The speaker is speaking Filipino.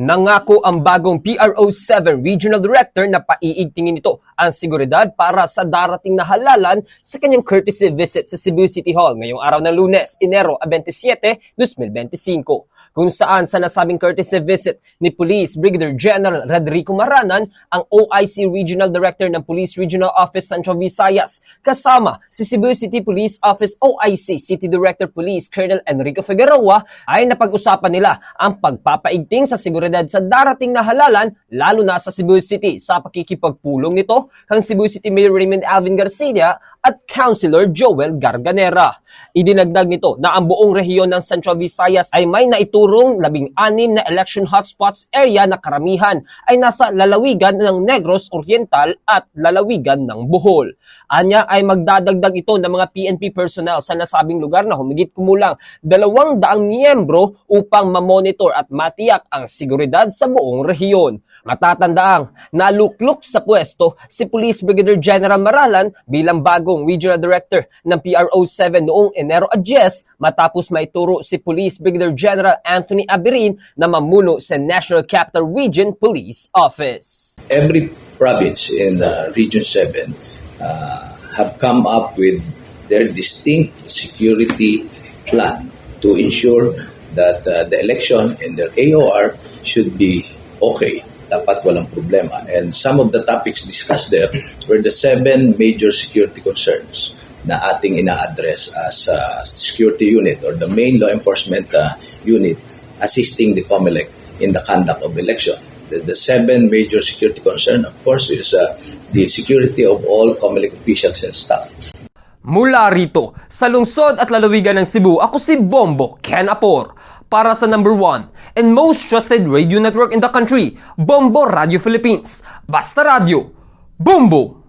Nangako ang bagong PRO7 Regional Director na paiigtingin nito ang seguridad para sa darating na halalan sa kanyang courtesy visit sa Cebu City Hall ngayong araw ng lunes, Enero 27, 2025 kung saan sa nasabing courtesy visit ni Police Brigadier General Rodrigo Maranan ang OIC Regional Director ng Police Regional Office Central Visayas kasama si Cebu City Police Office OIC City Director Police Colonel Enrico Figueroa ay napag-usapan nila ang pagpapaigting sa seguridad sa darating na halalan lalo na sa Cebu City sa pakikipagpulong nito kang Cebu City Mayor Raymond Alvin Garcia at Councilor Joel Garganera. Idinagdag nito na ang buong rehiyon ng Central Visayas ay may naiturong labing-anim na election hotspots area na karamihan ay nasa lalawigan ng Negros Oriental at lalawigan ng Bohol. Anya ay magdadagdag ito ng mga PNP personnel sa nasabing lugar na humigit kumulang dalawang daang miyembro upang mamonitor at matiyak ang seguridad sa buong rehiyon. Matatandaang naluklok sa pwesto si Police Brigadier General Maralan bilang bagong Regional Director ng PRO7 noong Enero 10 matapos maituro si Police Brigadier General Anthony Abirin na mamuno sa National Capital Region Police Office. every province in uh, Region 7 uh, have come up with their distinct security plan to ensure that uh, the election and their AOR should be okay. Dapat walang problema. And some of the topics discussed there were the seven major security concerns na ating ina-address as a security unit or the main law enforcement uh, unit assisting the COMELEC in the conduct of election. The, the seven major security concern, of course, is uh, the security of all COMELEC officials and staff. Mula rito, sa lungsod at lalawigan ng Cebu, ako si Bombo Ken Apor para sa number one and most trusted radio network in the country, Bombo Radio Philippines. Basta Radio, Bombo!